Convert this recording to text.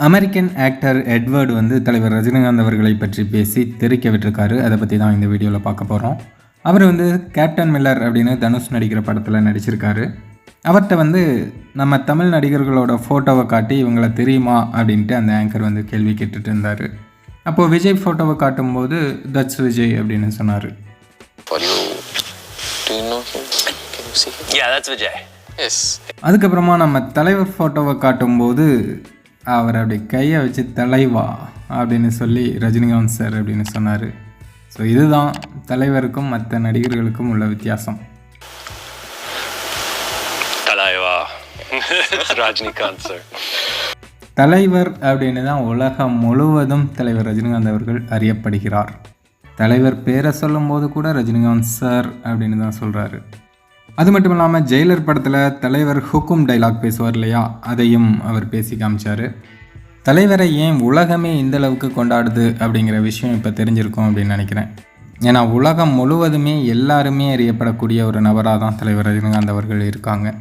American actor Edward வந்து தலைவர் ரஜினிகாந்த் அவர்களை பற்றி பேசி தெரிக்க விட்டிருக்காரு. அதை பற்றி தான் இந்த வீடியோவில் பார்க்க போகிறோம் அவர் வந்து கேப்டன் மில்லர் அப்படின்னு தனுஷ் நடிக்கிற படத்தில் நடிச்சிருக்காரு. அவர்கிட்ட வந்து நம்ம தமிழ் நடிகர்களோட ஃபோட்டோவை காட்டி இவங்கள தெரியுமா அப்படின்ட்டு அந்த ஆங்கர் வந்து கேள்வி கேட்டுட்டு இருந்தார். அப்போது விஜய் ஃபோட்டோவை காட்டும்போது தட்ஸ் விஜய் அப்படின்னு சொன்னார். அதுக்கப்புறமா நம்ம தலைவர் ஃபோட்டோவை காட்டும்போது அவர் அப்படி கையை வச்சு தலைவா அப்படின்னு சொல்லி ரஜினிகாந்த் சார் அப்படின்னு சொன்னார் ஸோ இதுதான் தலைவருக்கும் மற்ற நடிகர்களுக்கும் உள்ள வித்தியாசம் Talaiva. Rajnikant, sir. தலைவர் அப்படின்னு தான் உலகம் முழுவதும் தலைவர் ரஜினிகாந்த் அவர்கள் அறியப்படுகிறார் தலைவர் பேரை சொல்லும்போது கூட ரஜினிகாந்த் சார் அப்படின்னு தான் சொல்கிறாரு அது மட்டும் இல்லாமல் ஜெயிலர் படத்தில் தலைவர் ஹுக்கும் டைலாக் பேசுவார் இல்லையா? அதையும் அவர் பேசி காமிச்சார். தலைவரை ஏன் உலகமே இந்த அளவுக்கு கொண்டாடுது அப்படிங்கிற விஷயம் இப்போ தெரிஞ்சிருக்கும் அப்படின்னு நினைக்கிறேன். ஏன்னா உலகம் முழுவதுமே எல்லாருமே அறியப்படக்கூடிய ஒரு நபராக தான் தலைவர் ரஜினிகாந்த் அவர்கள் இருக்காங்க.